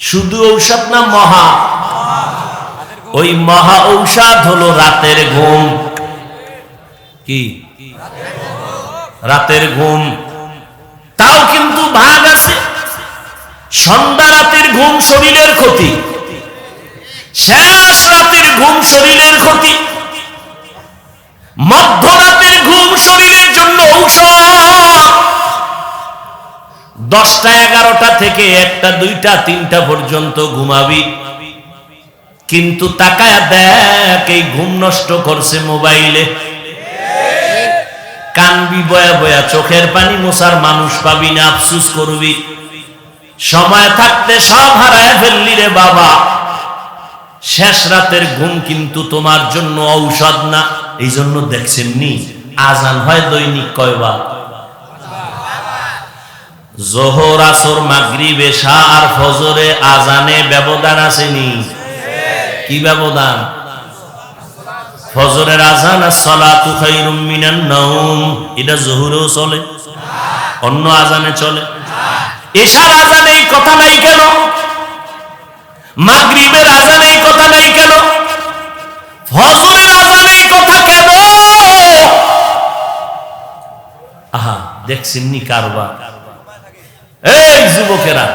শুধু ঔষধ না মহা? ওই মহা ঔষধ হলো রাতের ঘুম। কি? রাতের ঘুম। তাও কিন্তু ভাগ আছে। সন্ধ্যা রাতের ঘুম শরীরের ক্ষতি। শেষ রাতের ঘুম শরীরের ক্ষতি। মধ্যরাতের ঘুম শরীরের জন্য ঔষধ। দশটা, এগারোটা থেকে একটা, দুইটা, তিনটা পর্যন্ত ঘুমাবি। কিন্তু তাকায় দেখ, এই ঘুম নষ্ট করছে মোবাইলে। কানবি বয়া বয়া, চোখের পানি মোসার মানুষ পাবি না, আফসুস করবি। সময় থাকতে সব হারায় ফেললি রে বাবা। শেষ রাতের ঘুম কিন্তু তোমার জন্য ঔষধ না এই জন্য দেখছেন নি, আজান হয় দৈনিক কয়বার? জোহর, আসর, মাগরিব, এশা আর ফজরে আজানে ব্যবধান আসেনি। কি ব্যবধান? ফজরের আজান আর সলাতু খাইরুম মিনান নাউম এটা জোহরেও চলে, অন্য আজানে চলে। এশার আজানে এই কথা নাই কেন? মাগরিবের আজানে এই কথা নাই কেন? ফজরের আজানে এই কথা কেন? আহা দেখছেন নি কারবার? এই যুবকেরা,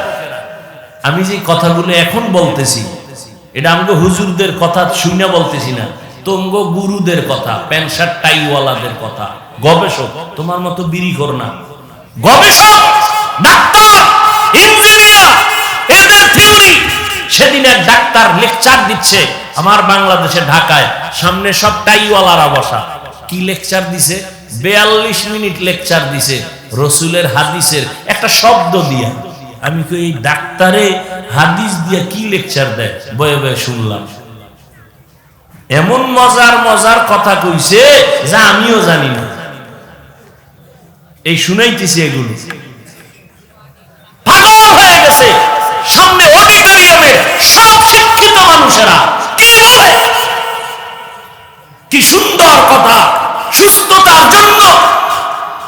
আমি যে কথাগুলো এখন বলতেছি, এটা আমাকে হুজুরদের কথা শুনে বলতেছি না, তঙ্গ গুরুদের কথা, প্যান্ট শার্ট টাইওয়ালাদের কথা। গবেষক, তোমার মতো বিড়ি কর না। গবেষক, ডাক্তার, ইঞ্জিনিয়ার, এদের থিওরি সেদিন এক ডাক্তার লেকচার দিচ্ছে আমার বাংলাদেশে ঢাকায়, সামনে সব টাইওয়ালারা বসা। কি লেকচার দিছে? বেয়াল্লিশ মিনিট লেকচার দিছে। রসুলের হাদিসের একটা শব্দ দিয়া। আমি তো এই ডাক্তারে হাদিস দিয়া কি লেকচার দেয়? বয়ে বয়ে শুনলাম। এমন মজার মজার কথা কইছে যা আমিও জানি না। এই শুনাইতেছি এগুলো। পাগল হয়ে গেছে। সামনে অডিটোরিয়ামে সব শিক্ষিত মানুষেরা। কি বলে কি সুন্দর কথা, সুস্থতার জন্য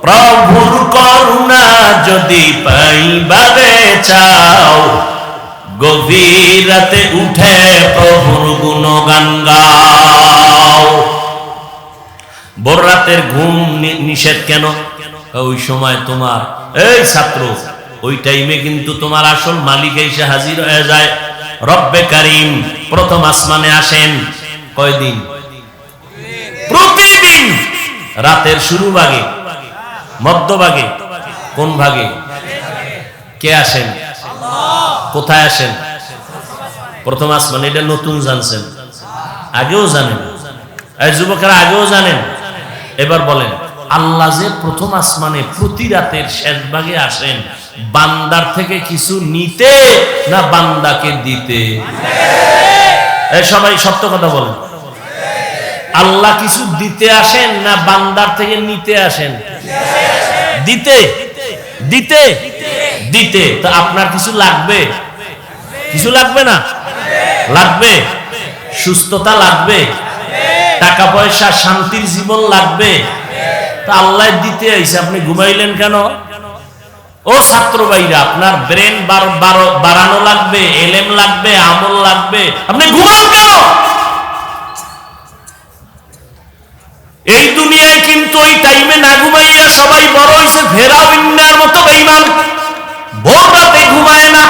প্রভুর করুণা যদি পাইবারে চাও গভীর উঠে প্রভুর গুণগান গাও। ভোর রাতের ঘুম নিষেধ কেন? ওই সময় তোমার, এই ছাত্র, ওই টাইমে কিন্তু তোমার আসল মালিক এসে হাজির হয়ে যায়। রব্বে কারিম, প্রথম আসমানে আসেন। কয়দিন? প্রতিদিন। রাতের শুরু ভাগে মধ্যভাগে, কোন ভাগে? কে আসেন? কোথায় আসেন? প্রথম আসমান, এটা নতুন জানছেন। আগেও জানেন। যুবকেরা আগেও জানেন। এবার বলেন, আল্লাহ যে প্রথম আসমানে প্রতি রাতের শেষ ভাগে আসেন, বান্দার থেকে কিছু নিতে না বান্দাকে দিতে? সবাই সত্য কথা বলেন। আল্লাহ কিছু দিতে আসেন না বান্দার থেকে নিতে আসেন? দিতে দিতে দিতে। তো আপনার কিছু লাগবে? কিছু লাগবে না? লাগবে। সুস্থতা লাগবে। টাকা পয়সা, শান্তির জীবন লাগবে। তা আল্লাহ দিতে আইসে আপনি ঘুমাইলেন কেন? ও ছাত্র ভাইরা, আপনার ব্রেন বাড়ানো লাগবে, এলেম লাগবে, আমল লাগবে। আপনি ঘুমান কেন? হয়েছে মতো বেইমান ভোর রাতে ঘুমায় না।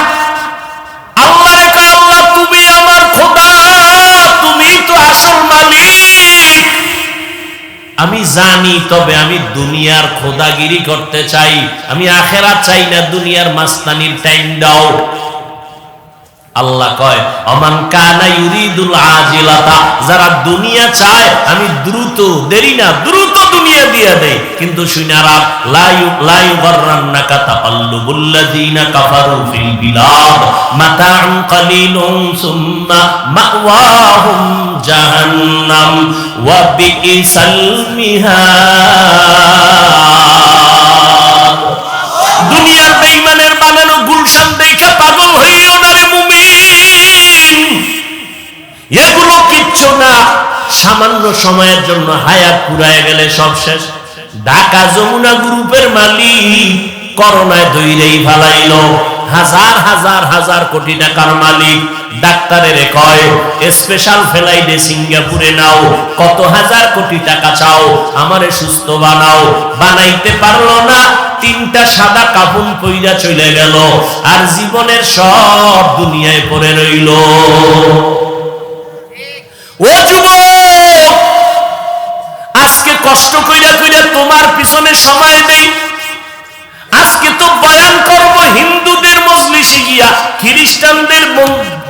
আল্লাহ রেখা আল্লাহ, তুমি আমার খোদা, তুমি তো আসল মালিক। আমি জানি, তবে আমি দুনিয়ার খোদাগিরি করতে চাই। আমি আখেরা চাই না, দুনিয়ার মাস্তানির টাইম দাও। আল্লাহ কয়, অমান কানা ইউরিদুল আজিলাতা যারা দুনিয়া চায়, আমি দ্রুত, দেরি না, দ্রুত দুনিয়া দিয়ে দেই। কিন্তু শুনারা লায়ু লায়ু গররান্নাকা তাআল্লুবুল লাযিনা কাফারু ফিল বিলাদ মাতাউন কালিলুন সুম্মা মাওয়াহুম জাহান্নাম, ওয়া বিইসাল মিহাদ। সামান্য সময়ের জন্য হায়াত পুরায় গেলে সব শেষ। ঢাকা যমুনা গ্রুপের মালিক করোনায় দইরেই ফালাইল। হাজার হাজার হাজার কোটি টাকার মালিক ডাক্তারের কয়, স্পেশাল সিঙ্গাপুরে নাও, কত হাজার কোটি টাকা চাও, আমারে সুস্থ বানাও। বানাইতে পারল না, তিনটা সাদা কাপন পইরা চলে গেল, আর জীবনের সব দুনিয়ায় পড়ে রইল। ও যুবক! কষ্ট কইরা কইরা তোমার পিছনে সময় নেই। আজকে তো বয়ান করব হিন্দুদের মজলিসে গিয়া খ্রিস্টানদের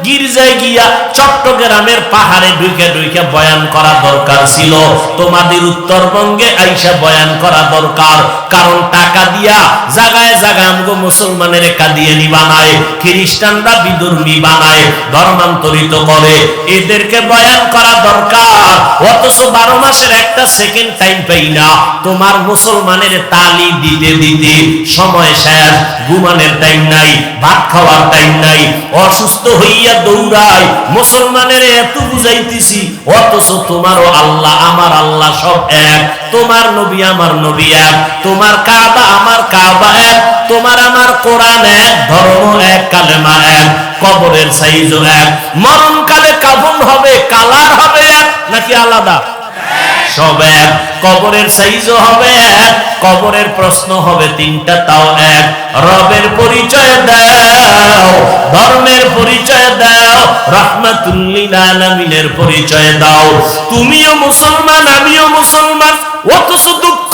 গির্জায় গিয়া চট্টগ্রামের পাহাড়ে ঢুকে ঢুকে বয়ান করা দরকার ছিল। তোমাদের উত্তরবঙ্গে আইসা বয়ান করা দরকার। কারণ টাকা দিয়া জাগায় জাগায় আমগো মুসলমানের কাদিয়ানি বানায় খ্রিস্টানরা বিধর্মী বানায় ধর্মান্তরিত করে। এদেরকে বয়ান করা দরকার। অথচ বারো মাসের একটা সেকেন্ড টাইম পাই না। তোমার মুসলমানের তালি দিতে দিতে সময় শেষ ঘুমানের টাইম নাই। ভাত খাওয়ার টাইম নাই, অসুস্থ হইয়া দৌড়াই মুসলমানের এত বুঝাইতেছি, অথচ তোমারও আল্লাহ, আমার আল্লাহ সব এক, তোমার নবী আমার নবী এক, তোমার কাবা আমার কাবা এক, তোমার আমার কোরআন এক, ধর্ম এক, কালেমা এক, কবরের সাইজও এক, মরণকালে কাফন হবে, কালার হবে এক, নাকি আলাদা? সব এক কবরের সাইজও হবে কবরের প্রশ্ন হবে তিনটা, তাও এক। রবের পরিচয় দাও, ধর্মের পরিচয় দাও রহমাতুল্লিল পরিচয় দাও। তুমিও মুসলমান, আমিও মুসলমান, অথচ দুঃখ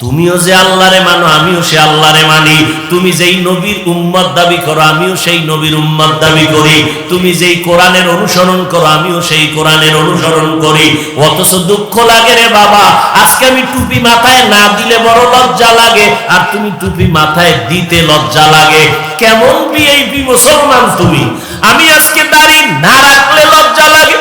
তুমিও যে আল্লাহরে মানো, আমিও সে আল্লাহরে মানি। তুমি যেই নবীর উম্মত দাবি করো, আমিও সেই নবীর উম্মত দাবি করি। তুমি যেই কোরআনের অনুসরণ করো, আমিও সেই কোরআনের অনুসরণ করি। অথচ দুঃখ লাগে রে বাবা, আজকে আমি টুপি মাথায় না দিলে বড় লজ্জা লাগে, আর তুমি টুপি মাথায় দিতে লজ্জা লাগে। কেমন বিএপি মুসলমান তুমি? আমি আজকে দাড়ি না রাখলে লজ্জা লাগে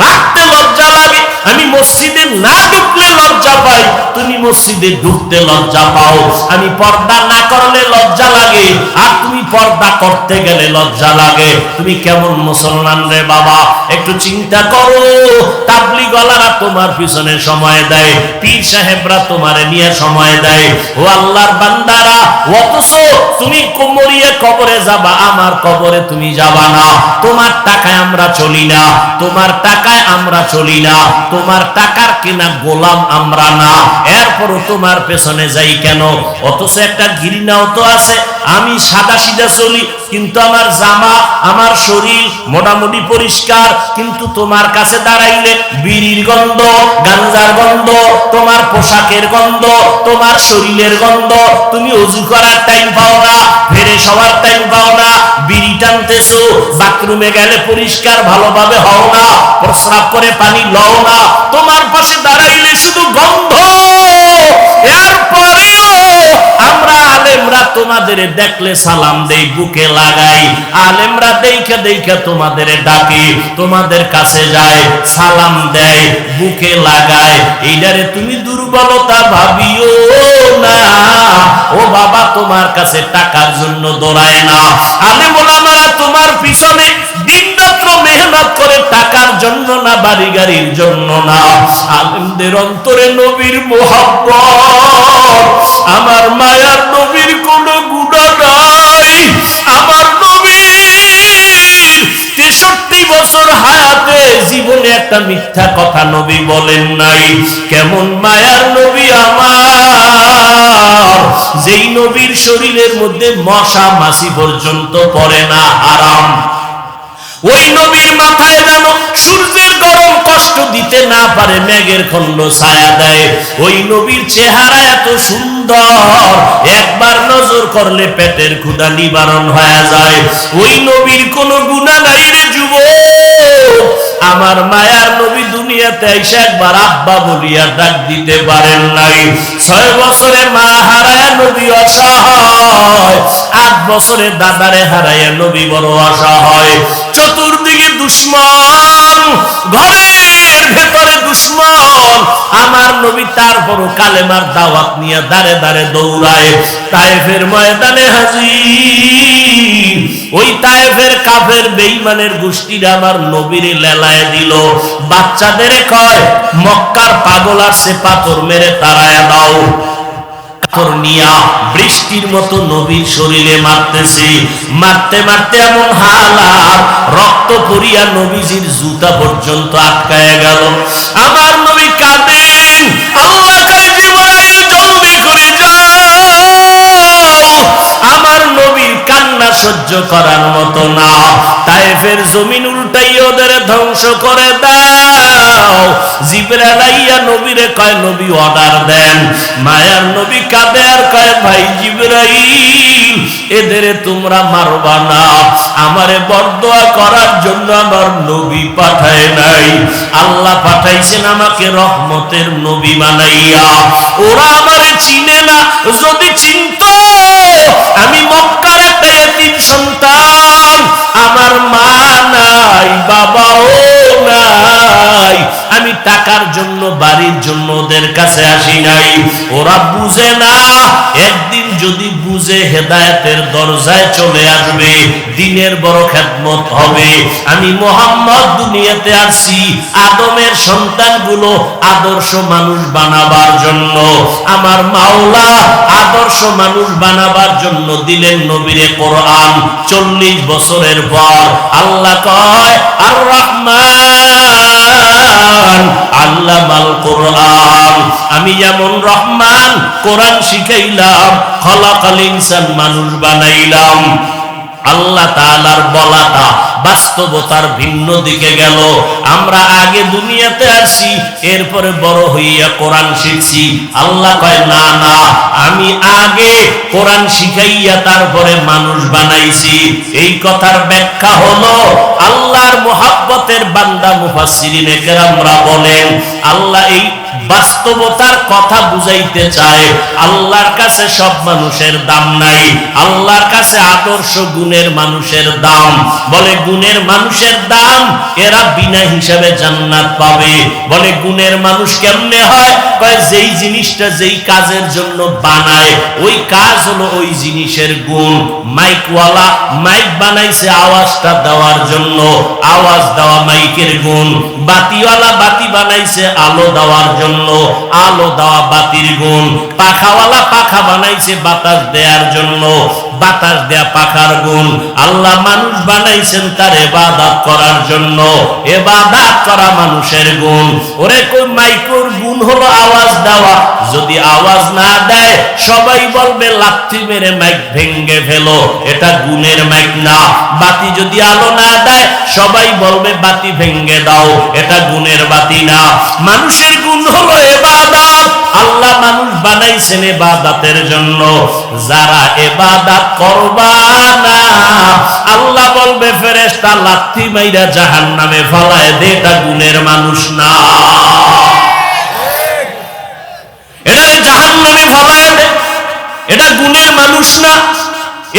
রাখতে লজ্জা লাগে। আমি মসজিদে না ঢুকলে লজ্জা পাই। তুমি মসজিদে ঢুকতে লজ্জা পাও। আমি পর্দা না করলে লজ্জা লাগে। আর পর্দা করতে গেলে লজ্জা লাগে। তুমি কেমন মুসলমান রে বাবা? একটু চিন্তা করো। তাবলি গলারা তোমার পিছনে সময় দেয়। পীর সাহেবরা তোমারে নিয়ে সময় দেয়। ও আল্লাহর বান্দারা, অথচ তুমি কোমরিয়ে কবরে যাবা, আমার কবরে তুমি যাবা না। তোমার টাকায় আমরা চলি না। তোমার টাকায় আমরা চলি না। তোমার টাকার কিনা গোলাম আমরা না। এরপরও তোমার পেছনে যাই কেন? অথচ একটা ঘৃণাও তো আছে। আমি সাদা সিধা চলি, কিন্তু আমার জামা, আমার শরীর মোটামুটি পরিষ্কার, কিন্তু তোমার কাছে দাঁড়াইলে বিড়ির গন্ধ, গাঞ্জার গন্ধ, তোমার পোশাকের গন্ধ, তোমার শরীরের গন্ধ, তুমি অজু করার টাইম পাও না, ফেরে সবার টাইম পাও না, বিড়ি টানতেছো, বাথরুমে গেলে পরিষ্কার, ভালোভাবে হও না, প্রস্রাব করে পানি লও না, তোমার পাশে দাঁড়াইলে শুধু গন্ধ এরপরেও আমরা আলেমরা তোমাদের দেখলে সালাম দেই, বুকে লাগাই। আলেমরা দেখে দেখে তোমাদের ডাকি, তোমাদের কাছে যায়, সালাম দেয়, বুকে লাগায়। এইটারে তুমি দুর্বলতা ভাবিও না। ও বাবা, তোমার কাছে টাকার জন্য দৌড়ায় না। আলেম ওলামারা তোমার পিছনে দিন অন্তরে নবীর মোহাব্বত। আমার মায়ার নবীর কোন গুণা নাই। আমার তেষট্টি বছর হায়াতে জীবনে একটা মিথ্যা কথা নবী বলেন নাই। কেমন মায়ার নবী আমার। যেই নবীর শরীরের মধ্যে মশা মাসি পর্যন্ত পড়ে না আরাম ওই নবীর মাথায় যেন সূর্যের গরম কষ্ট দিতে না পারে মেঘের খণ্ড ছায়া দেয়। ওই নবীর চেহারা এত সুন্দর। একবার নজর করলে পেটের ক্ষুধা নিবারণ হয়ে যায়। ওই নবীর কোনো গুণা নাই রে যুবক। আমার মায়ার নবী দুনিয়াতে এসে একবার আব্বা বলিয়া ডাক দিতে পারেন নাই। ছয় বছরে মা হারায় নবী অসহায়। আট বছরে দাদারে হারায় নবী বড় অসহায়। চতুর্দিকে দুশ্মন। ঘরের ভেতরে দুশ্মন। আমার নবী তারপর কালেমার দাওয়াত নিয়ে দাঁড়ে দাঁড়ে দৌড়ায়। তায়েফের ময়দানে হাজি ওই তায়েফের কাফের বেঈমানের গোষ্ঠীরা আমার নবীর লেলায় দিল। বাচ্চাদের কয়, মক্কার পাগল আসছে পাথর মেরে তারায় দাও। পাথর বৃষ্টির মতো নবীর শরীরে মারতেছে। মারতে মারতে এমন হালার রক্ত পরিয়া নবীজির জুতা পর্যন্ত আটকায় গেল। আমার সহ্য করার মতো না। তাইফের জমিন উল্টাই ওদের ধ্বংস করে দাও। জিবরাইয়া নবীরে কয়, নবী অর্ডার দেন। মায়ার নবী কাঁদে আর কয়, ভাই জিবরাইল, এদের তোমরা মারবা না। আমারে বরদোয়া করার জন্য আমার নবী পাঠায় নাই। আল্লাহ পাঠাইছেন আমাকে রহমতের নবী বানাইয়া। ওরা আমারে চিনে না, যদি চিনতো, আমি একটা এতিম সন্তান, আমার মা নাই, বাবাও নাই। আমি টাকার জন্য, বাড়ির জন্য ওদের কাছে আসি নাই। ওরা বুঝে না, একদিন যদি বুঝে হেদায়েতের দরজায় চলে আসবে, দিনের বড় খেদমত হবে। আমি মোহাম্মদ দুনিয়াতে আসছি আদমের সন্তানগুলো আদর্শ মানুষ বানাবার জন্য। আমার মাওলা আদর্শ মানুষ বানাবার জন্য দিলেন নবীরে কোরআন চল্লিশ বছরের পর। আল্লাহ কয় আর রহমান আল্লাহ মাল কোরআন। আমি যেমন রহমান, কোরআন শিখাইলাম, খলাকাল ইনসান মানুষ বানাইলাম। আল্লাহ তাআলার বলাটা বাস্তবতার ভিন্ন দিকে গেল। আমরা আগে দুনিয়াতে আসি এরপরে বড় হইয়া কোরআন শিখছি। আল্লাহ কয়, না না, আমি আগে কোরআন শিখাইয়া তারপরে মানুষ বানাইছি। এই কথার ব্যাখ্যা হলো, আল্লাহর মোহাব্বতের বান্দা মুফাসসিরিনে কেরামরা বলেন, আল্লাহ এই বাস্তবতার কথা বুঝাইতে চায়। আল্লাহর কাছে সব মানুষের দাম নাই। আল্লাহর কাছে আদর্শ গুণের মানুষের দাম। বলে গুণের মানুষের দাম এরা বিনা হিসাবে জান্নাত পাবে। বলে গুণের মানুষ কেমনে হয়? যেই জিনিসটা যেই কাজের জন্য বানায়, ওই কাজ হলো ওই জিনিসের গুণ। মাইকওয়ালা মাইক বানাইছে আওয়াজটা দেওয়ার জন্য। আওয়াজ দেওয়া মাইকের গুণ। বাতিওয়ালা বাতি বানাইছে আলো দেওয়ার জন্য। আলো দেওয়া বাতির গুণ। পাখাওয়ালা পাখা বানাইছে বাতাস দেওয়ার জন্য। বাতাস দেয়া পাখার গুণ। আল্লাহ মানুষ বানাইছেন তার এবাদাত করার জন্য। এবাদাত করা মানুষের গুণ। ওরে কই মাইকোর গুণ হলো আওয়াজ দেওয়া। যদি আওয়াজ না দেয়, সবাই বলবে, লাথি মেরে মাইক ভেঙ্গে ফেলো। এটা গুণের মাইক না। বাতি যদি আলো না দেয়, সবাই বলবে, বাতি ভেঙ্গে দাও। এটা গুণের বাতি না। মানুষের গুণ হলো এবাদাত। আল্লাহ মানুষ বানাইছেন এবাদাতের জন্য। যারা এবাদাত করবা না, আল্লাহ বলবে, ফেরেশতা লাথি মাইরা জাহান্নামে ফলায় দে এটা গুণের মানুষ না। এটা জাহান্নামে ফলায় দে, এটা গুণের মানুষ না।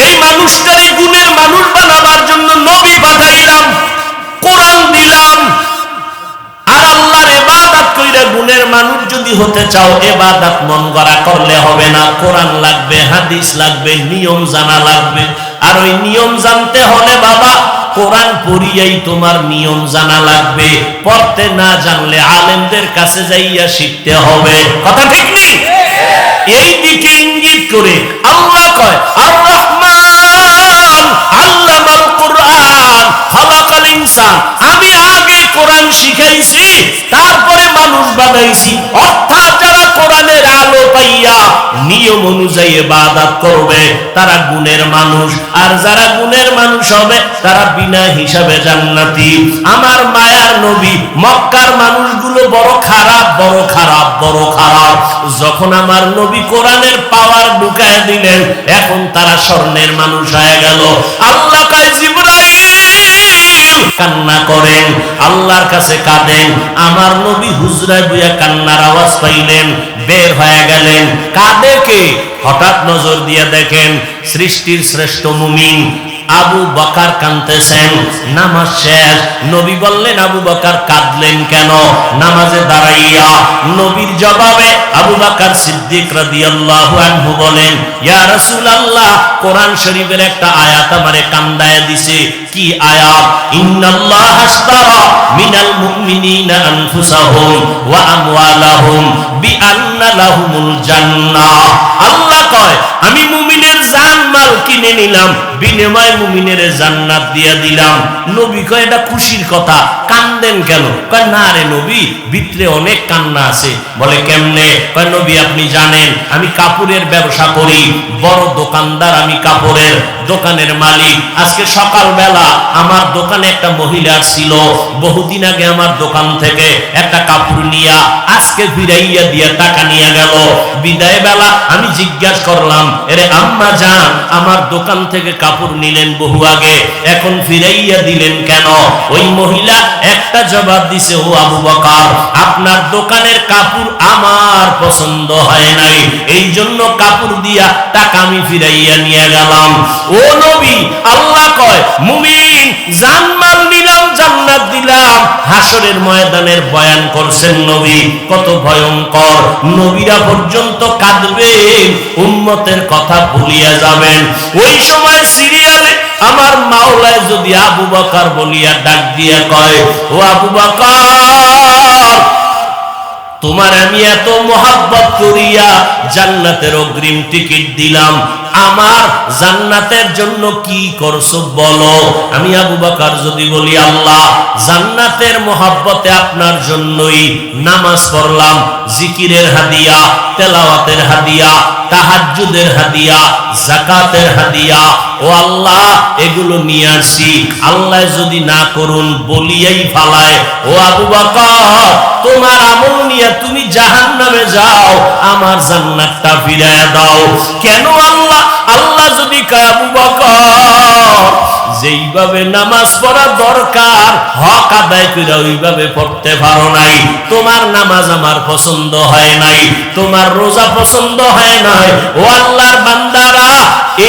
এই মানুষটারই গুণের মানুষ বানাবার জন্য নবী পাঠাইলাম, কোরআন দিলাম আর আল্লাহর এবাদাত কইরা গুণের মানুষ যদি হতে চাও, এবাদাত মন গড়া করলে হবে না। কোরআন লাগবে, হাদিস লাগবে, নিয়ম জানা লাগবে। আর ওই নিয়ম জানতে হলে বাবা, কোরআন পড়িয়াই তোমার নিয়ম জানা লাগবে। পড়তে না জানলে আলেমদের কাছে যাইয়া শিখতে হবে। কথা ঠিক নেই? এই দিকে ইঙ্গিত করে আল্লাহ কয়, আর ইনসান আমি আগে কোরআন শিখাইছি, তারপরে মানুষ বানাইছি। অর্থাৎ যারা কোরআনের আলো পাই দৌড়াইয়া নিয়ম অনুযায়ী ইবাদত করবে, তারা গুণের মানুষ। আর যারা গুণের মানুষ হবে, তারা বিনা হিসাবে জান্নাতি। আমার মায়ার নবী, মক্কার মানুষগুলো বড় খারাপ বড় খারাপ বড় খারাপ। যখন আমার নবী কোরআনের পাওয়ার ঢুকায় দিলেন, এখন তারা স্বর্ণের মানুষ হয়ে গেল। আল্লাহ কান্না করেন, আল্লাহর কাছে কাঁদেন, আমার নবী হুজরায় বুয়া কান্নার আওয়াজ পাইলেন, বের হয়ে গেলেন। কাঁদে কে? হঠাৎ নজর দিয়ে দেখেন সৃষ্টির শ্রেষ্ঠ মুমিন আবু বকার কানতেছেন নামাজ শেষ। নবী বললেন, আবু বকার, কাঁদলেন কেন? নামাজে দাঁড়াইয়া নবীর জবাবে আবু বকার সিদ্দিক রাদিয়াল্লাহু আনহু বলেন, ইয়া কোরআন শরীফের একটা আয়াত আমারে কান্দায় দিছে। কি আয়াত? ইন্নাল্লাহ আশতারা মিনাল মুমিনিনা আনফুসাহুম ওয়া আমওয়ালাহুম বিআন্না লাহুমুল জান্নাহ। আল্লাহ কয়, আমি মুমিনের জান মাল কিনে নিলাম মুমিনের জান্নাত দিয়া দিলাম। নবী কয়, এটা খুশির কথা। কান্দেন কেন? কয়, না রে নবী, ভিতরে অনেক কান্না আছে। বলে, কেমনে? কয়, নবী, আপনি জানেন, আমি কাপড়ের ব্যবসা করি। বড় দোকানদার আমি কাপড়ের দোকানের মালিক। আজকে সকালবেলা আমার দোকানে একটা মহিলা ছিল বহুদিন আগে আমার দোকান থেকে একটা কাপড় নিয়া আজকে ফিরাইয়া দিয়া টাকা নিয়ে গেল। বিদায় বেলা আমি জিজ্ঞাসা করলাম, এরে আম্মা যান আমার দোকান থেকে কাপড় নিলেন বহু আগে, এখন ফিরাইয়া দিলেন কেন? ওই মহিলা একটা জবাব দিছে, ও আবু বকার, আপনার দোকানের কাপড় আমার পছন্দ হয় নাই। এই জন্য কাপড় দিয়া টাকা আমি ফিরাইয়া নিয়ে গেলাম। ও নবী, আল্লাহ কয়, মুমিন জানমাল জান্নাত দিলাম। হাসরের ময়দানের বয়ান করছেন নবী, কত ভয়ঙ্কর। নবীরা পর্যন্ত কাঁদবে কথা ভুলিয়া যাবেন। ওই সময় সিরিয়ালে আমার মাওলায় যদি আবু বাকার বলিয়া ডাক দিয়া কয়, ও আবু বকার তোমার আমি এত মোহাব্বত করিয়া জান্নাতের অগ্রিম টিকিট দিলাম। আমার জান্নাতের জন্য কি করছ বলো? আমি আবু বকর যদি বলি, আল্লাহ, জান্নাতের মোহাব্বতে আপনার জন্যই নামাজ পড়লাম, জিকিরের হাদিয়া, তেলাওয়াতের হাদিয়া, তাহাজ্জুদের হাদিয়া জাকাতের হাদিয়া। ও আল্লাহ, এগুলো নিয়ে আসি। আল্লাহ যদি না করুন, বলিয়াই ফালায়। ও আবু বকর, তোমার আমল নিয়ে তুমি জাহান নামে যাও, আমার জান্নাতটা ফিরায় দাও। কেন আল্লাহ? আল্লাহ যদি কয়, আবু বকর, যেইভাবে নামাজ পড়া দরকার, হক আদায় করে ওইভাবে পড়তে পারো নাই। তোমার নামাজ আমার পছন্দ হয় নাই, তোমার রোজা পছন্দ হয় নাই। ও আল্লাহর বান্দারা,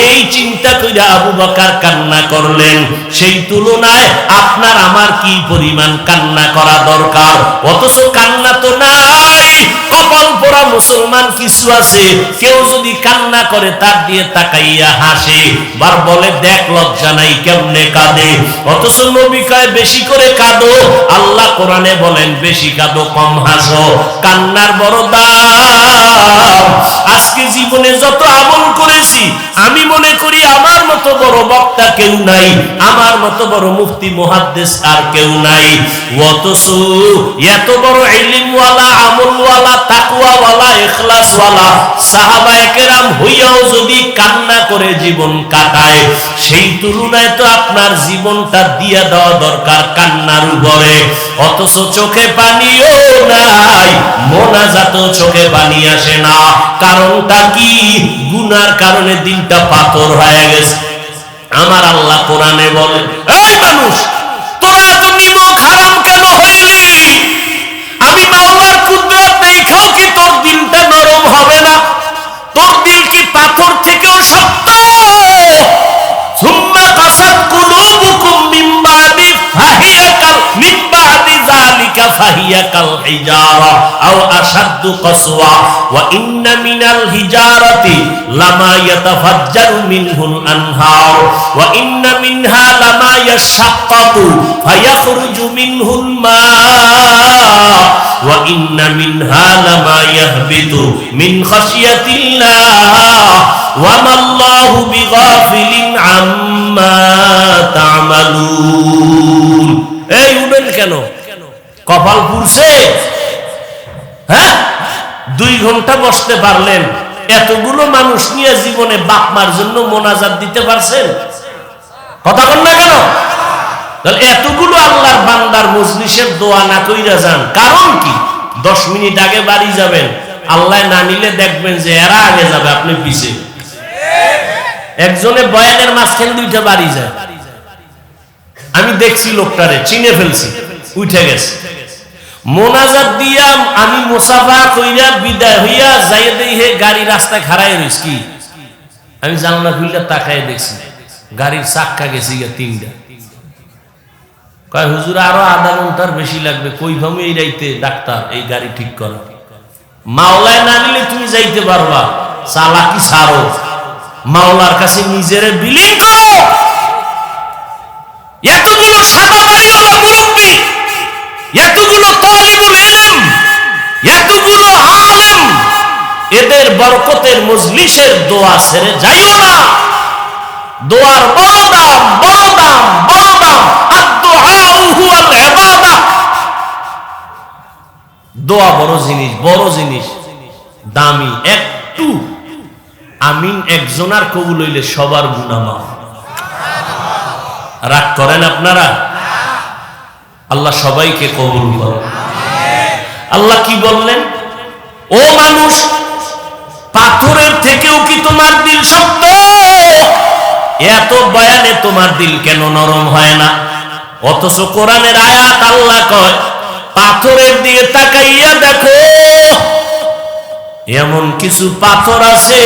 এই চিন্তা করে আবু বকার কান্না করলেন। সেই তুলনায় আপনার আমার কি পরিমাণ কান্না করা দরকার? অথচ কান্না তো নাই। কপাল পোড়া মুসলমান কিছু আছে। কেউ যদি কান্না করে, তার দিয়ে তাকাইয়া হাসে। বার বলে, দেখ, লজ্জা নাই, কেমনে কাঁদে? অথচ নবী কয়, বেশি করে কাঁদো। আল্লাহ কোরআনে বলেন, বেশি কাঁদো, কম হাসো। কান্নার বড় দাম। আজকে জীবনে যত আমল করেছি, আমি মনে করি আমার মতো বড় বক্তা কেউ নাই, আমার মতো বড় মুফতি, মুহাদ্দিস আর কেউ নাই। অথচ এত বড় ইলমওয়ালা, আমলওয়ালা, তাকওয়াওয়ালা, ইখলাসওয়ালা সাহাবায়ে কেরাম হইয়াও যদি কান্না করে জীবন কাটায়, সেই তুলনায় তো আপনার জীবনটা দিয়া দেওয়া দরকার কান্নার উপরে। অথচ চোখে পানিও নাই, মোনাজাত চোখে পানি আসে না। কারণটা কি? গুনার কারণে দিনটা পাথর হয়ে গেছে। আমার আল্লাহ কোরআনে বলে এই মানুষ তোরা এত নিমক হারাম কেন হইলি? আমি মাওলার কুদরত দেখাও কি তোর দিলটা নরম হবে না? তোর দিন কি পাথর থেকেও শক্ত فهي كالحجارة أو أشد قسوة وإن من الحجارة لما يتفجر منه الأنهار وإن منها لما يشقق فيخرج منه الماء وإن منها لما يهبط من خشية الله وما الله بغافل عما تعملون أي কেন কপাল পুরছে হ্যাঁ? দুই ঘণ্টা বসতে পারলেন। এতগুলো মানুষ নিয়ে জীবনে বাপমার জন্য মোনাজাত দিতে পারছেন? কথা বল না কেন? এতগুলো আল্লাহর বান্দার মজলিসের দোয়া না কইরা যান। কারণ কি? দশ মিনিট আগে বাড়ি যাবেন। আল্লাহ না নিলে দেখবেন যে এরা আগে যাবে, আপনি পিছে। একজনে বয়ানের মাঝখান দুইটা বাড়ি যায়। আমি দেখছি লোকটারে, চিনে ফেলছি, উঠে গেছে। মোনাজাত দিয়া আমি মুসাফা কইরা বিদায় হইয়া যাই হে গাড়ি রাস্তায় খাড়াই কি আমি জানলা খুললে তাকায় দেখছি, গাড়ির চাক্কা গেছি গিয়া তিনটা। কয়, হুজুর, আরও আধা ঘণ্টার বেশি লাগবে, কই এই রাইতে ডাক্তার, এই গাড়ি ঠিক করো? মাওলায় না নিলে তুমি যাইতে পারবা, চালাকি সারো মাওলার কাছে নিজের বিলীন করো। এতগুলো সাদা এতগুলো এদের বরকতের মজলিসের দোয়া ছেড়ে যাইও না। দোয়ার বড় দাম বড় দাম বড় দাম দোয়া বড় জিনিস বড় জিনিস। দামি একটু। আমিন একজনার কবুল হইলে সবার মাফ। রাগ করেন আপনারা? আল্লাহ সবাইকে কবুল করেন। আল্লাহ কি বললেন? ও মানুষ, পাথরের থেকেও কি তোমার দিল শক্ত? এত বয়ানে তোমার দিল কেন নরম হয় না? অথচ কোরআনের আয়াত আল্লাহ কয়, পাথরের দিকে তাকাইয়া দেখো, এমন কিছু পাথর আছে,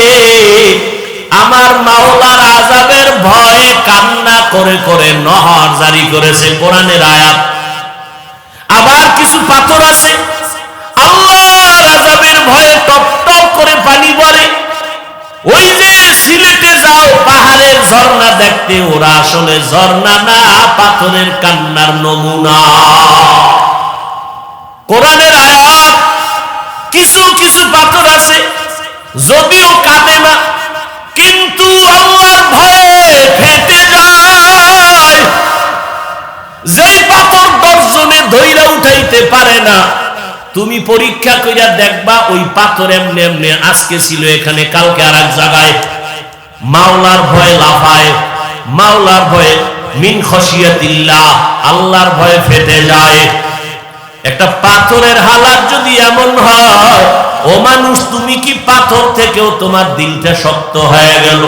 আমার মাওলার আজাবের ভয়ে কান্না করে করে নহর জারি করেছে কোরআনের আয়াত। আবার কিছু পাথর আছে আল্লাহর আজাবের ভয়ে টপ করে পানি পড়ে। ওই যে সিলেটে যাও, পাহাড়ের ঝর্ণা দেখতে, ওরা আসলে ঝর্ণা না, পাথরের কান্নার নমুনা। কোরআনের আয়াত, কিছু কিছু পাথর আছে, যদিও কাঁদে না, কিন্তু আল্লাহর ভয়ে ফেটে যায়। যেই পাথর দর্শনে ধৈরা উঠাইতে পারে না তুমি পরীক্ষা কইরা দেখবা ওই পাথর এমনি এমনি আজকে ছিল এখানে, কালকে আর এক জায়গায়। মাওলার ভয়ে লাফায়, মাওলার ভয়ে মিন খসিয়াতিল্লাহ, আল্লাহর ভয়ে ফেটে যায়। একটা পাথরের হালাত যদি এমন হয়, ও মানুষ, তুমি কি পাথর থেকেও তোমার দিলটা শক্ত হয়ে গেল?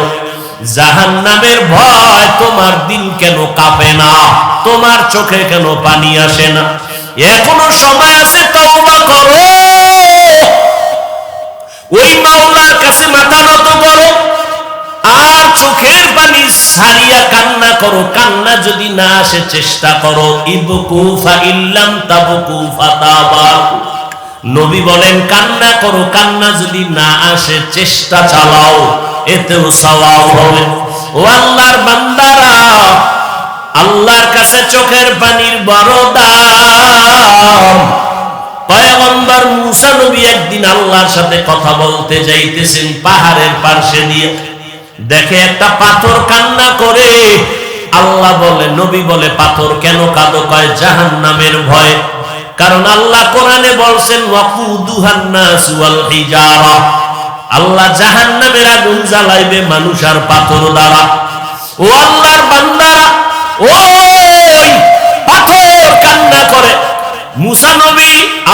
জাহান নামের ভয় তোমার দিল কেন কাঁপে না? তোমার চোখে কেন পানি আসে না? এখনও সময় আছে তওবা করো ওই মাওলার কাছে মাথা নত করো। আর চোখের পানি সারিয়া কান্না করো। কান্না যদি না আসে চেষ্টা করো। ইল্লাম নবী বলেন, কান্না করো। কান্না যদি না আসে চেষ্টা চালাও। এতেও সওয়াব হবে। ও আল্লাহর বান্দারা, আল্লাহর কাছে চোখের পানির বড় দাম পয়গম্বর মুসা নবী একদিন আল্লাহর সাথে কথা বলতে যাইতেছেন পাহাড়ের পার্শ্বে দিয়ে। দেখে একটা পাথর কান্না করে। আল্লাহ বলে, নবী বলে, পাথর কেন কয় জাহান নামের ভয়। কারণ আল্লাহ কোরআনে বলছেন আল্লাহ জাহান নামের আগুন জ্বালাইবে মানুষ আর পাথর দ্বারা। ও আল্লাহর বান্দারা, ওই পাথর কান্না করে। মুসা নবী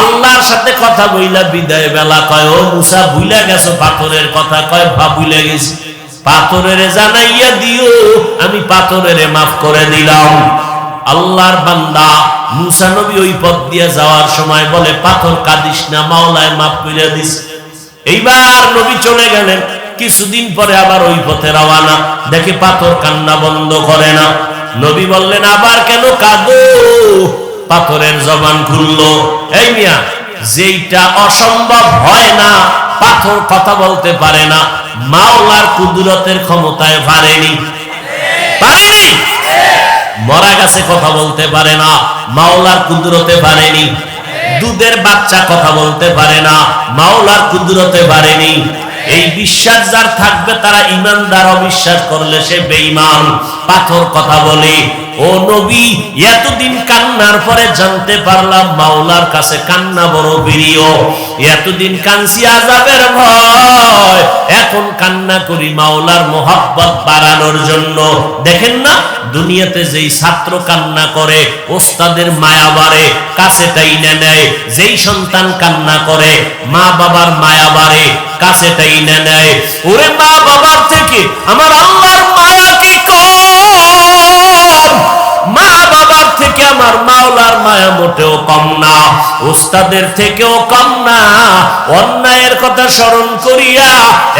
আল্লাহর সাথে কথা বইলা বিদায় বেলা কয়, ও মুসা ভুলে গেছো পাথরের কথা? কয়, ভা ভুলে গেছি। পাথরের জানাইয়া দিও, আমি পাথরের মাফ করে দিলাম। আল্লাহর বান্দা মুসা নবী ওই পথ দিয়ে যাওয়ার সময় বলে, পাথর কাঁদিস না, মাওলায় মাফ করে দিস। এইবার নবী চলে গেলেন। কিছুদিন পরে আবার ওই পথে রওয়ানা দেখে পাথর কান্না বন্ধ করে না। নবী বললেন, আবার কেন কাঁদো? পাথরের জবান খুললো। এই মিয়া, যেইটা অসম্ভব হয় না, পাথর কথা বলতে পারে না, মাওলার কুদরতের ক্ষমতায় পারেনি পারেনি মরা গাছে কথা বলতে পারে না, মাওলার কুদরতে পারেনি দুধের বাচ্চা কথা বলতে পারে না, মাওলার কুদরতে পারেনি এই বিশ্বাস যার থাকবে, তারা ইমানদার অবিশ্বাস করলে সে বেঈমান। পাথর কথা বলে ও নবী, এতদিন কান্নার পরে জানতে পারলাম মাওলার কাছে কান্না বড় প্রিয়। এতদিন কানসি আজাবের ভয়। এখন কান্না করি মাওলার মোহাব্বত বাড়ানোর জন্য। দেখেন না, দুনিয়াতে যেই ছাত্র কান্না করে, ওস্তাদের মায়া বাড়ে, কাছে টাইনে নেয়, যেই সন্তান কান্না করে মা বাবার মায়া বাড়ে, কাছে টাইনে নেয়। ওরে মা বাবার থেকে আমার আল্লাহর থেকে আমার মাওলার মায়া মোটেও কম না ওস্তাদের থেকেও কম না। অন্যায়ের কথা স্মরণ করিয়া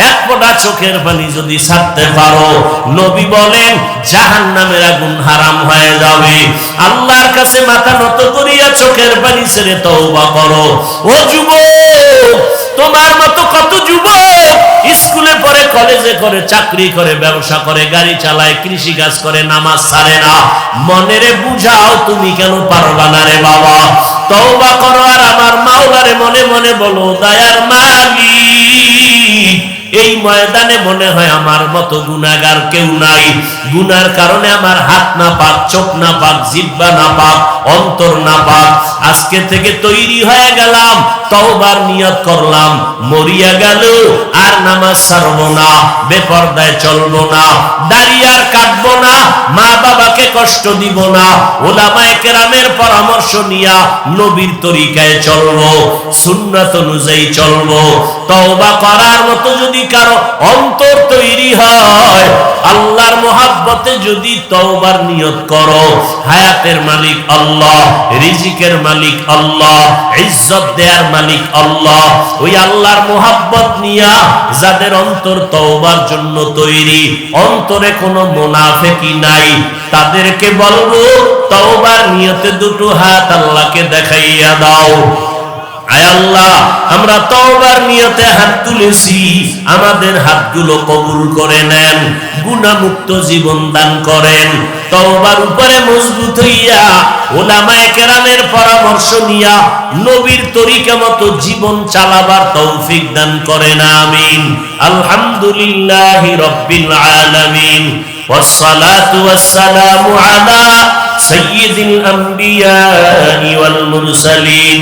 এক ফোঁটা চোখের পানি যদি ছাড়তে পারো, নবী বলেন জাহান নামের আগুন হারাম হয়ে যাবে। আল্লাহর কাছে মাথা নত করিয়া চোখের পানি ছেড়ে তওবা করো। ও যুবক, তোমার মতো কত যুবক স্কুলে পড়ে, কলেজে করে, চাকরি করে, ব্যবসা করে, গাড়ি চালায় কৃষি কাজ করে, নামাজ ছাড়ে না। মনেরে বুঝাও তুমি কেন পারবা না রে বাবা? তওবা করো আর আমার মাওলারে মনে মনে বলো, দয়ার মালিক এই ময়দানে মনে হয় আমার মতো গুনাগার কেউ নাই। গুনার কারণে আমার হাত না পাক, চোখ না পাক, জিব্বা না পাক, অন্তর না পাক। আজকে থেকে তৈরি হয়ে গেলাম, তওবার নিয়ত করলাম, মরিয়া গেল, আর নামাজ ছাড়বো না, বেপরদায় চলবো না দাড়ি আর কাটবো না মা বাবাকে কষ্ট দিব না, ওলামায়ে কেরামের পরামর্শ নিয়া নবীর তরিকায় চলবো, সুন্নাত অনুযায়ী চলবো, তওবা করার মতো যদি কারও অন্তর তৈরি হয়, আল্লাহর মোহাব্বতে যদি তওবার নিয়ত করো, হায়াতের মালিক আল্লাহ, রিজিকের মালিক আল্লাহ, ইজ্জত দেয়ার মালিক আল্লাহ, ওই আল্লাহর মোহাব্বত নিয়া যাদের অন্তর তওবার জন্য তৈরি, অন্তরে কোনো মুনাফিকি নাই, তাদেরকে বলব, তওবার নিয়তে দুটো হাত আল্লাহকে দেখাইয়া দাও। আল্লাহ আমরা তওবার নিয়তে হাত তুলেছি আমাদের হাতগুলো কবুল করে নেন গুণামুক্ত জীবন দান করেন তওবার উপরে মজবুত হইয়া ওলামায়ে কেরামের পরামর্শ নিয়া নবীর তরিকা মতো জীবন চালাবার তৌফিক দান করেন আমিন আলহামদুলিল্লাহি রাব্বিল আলামিন والصلاة والسلام على سيد الأنبياء والمرسلين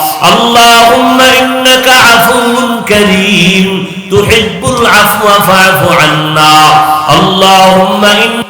اللهم إنك عفو كريم تحب العفو فاعف عنا. اللهم إن